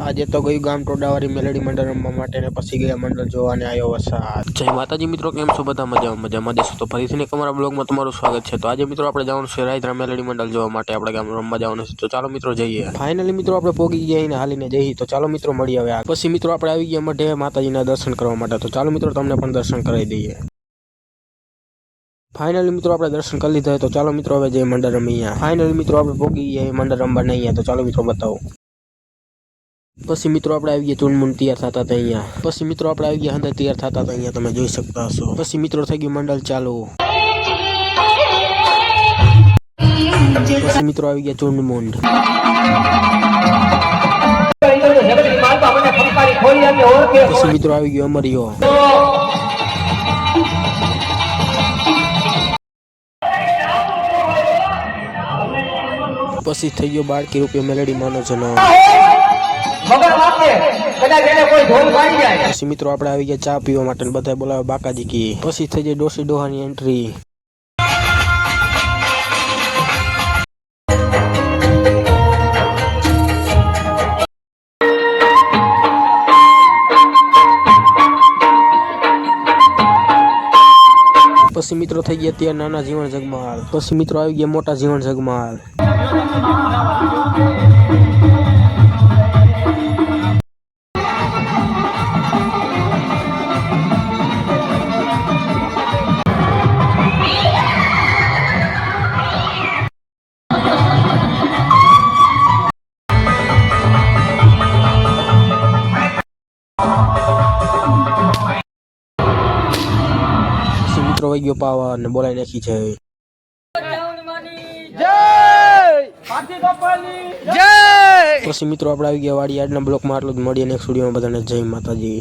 આજે તો ગયું ગામ ટોડાવાળી મેલેડી મંડળ રમવા માટે ને પછી ગયા મંડળ જોવાને આવ્યો વરસાદ જય માતાજી મિત્રો કેમ છો બધા મજામાં મજા મજા દેશો તો ફરીથી એક અમારા બ્લોગમાં તમારું સ્વાગત છે તો આજે મિત્રો આપણે જવાનું છે રાયધરા મેલડી મંડળ જોવા માટે આપણે ગામ રમવા જવાનું છે તો ચાલો મિત્રો જઈએ ફાઇનલી મિત્રો આપણે પોગી ગયા એને હાલીને જઈએ તો ચાલો મિત્રો મળી હવે પછી મિત્રો આપણે આવી ગયા મઢે માતાજીના દર્શન કરવા માટે તો ચાલો મિત્રો તમને પણ દર્શન કરાવી દઈએ ફાઇનલી મિત્રો આપણે દર્શન કરી લીધા તો ચાલો મિત્રો હવે જઈએ મંડળ રમીયા ફાઇનલી મિત્રો આપણે પોગી ગયા મંડળ રમવા નહીં તો ચાલો મિત્રો બતાવો पसी मित्रों आपरे आगी चूर्ण मुंड तैयार थाता तो अइया पसी मित्रों आपरे आगी हंदा तैयार थाता तो अइया तुम्हें જોઈ શકતા હો पसी मित्रों થઈ ગયો મંડળ ચાલુ મિત્રો આવી ગયા ચૂર્ણ મુંડ પસી મિત્રો આવી ગયો અમરિયો પસી થઈ ગયો બારકી રૂપિયા મેલેડી માનજોનો પછી મિત્રો આપણે આવી ગયા ચા પીવા માટે બધા બોલાવે બાકાજી કી પછી થઈ જાય ડોસી ડોહાની એન્ટ્રી પછી મિત્રો થઈ ગયા ત્યાં નાના જીવન જગમાલ પછી મિત્રો આવી ગયા મોટા જીવન જગમાલ કચરો વહી ગયો પાવા અને બોલાવી નાખી છે પછી મિત્રો આપણે આવી ગયા વાડી આજના બ્લોકમાં આટલું જ મળીએ નેક્સ્ટ વિડીયોમાં બધાને જય માતાજી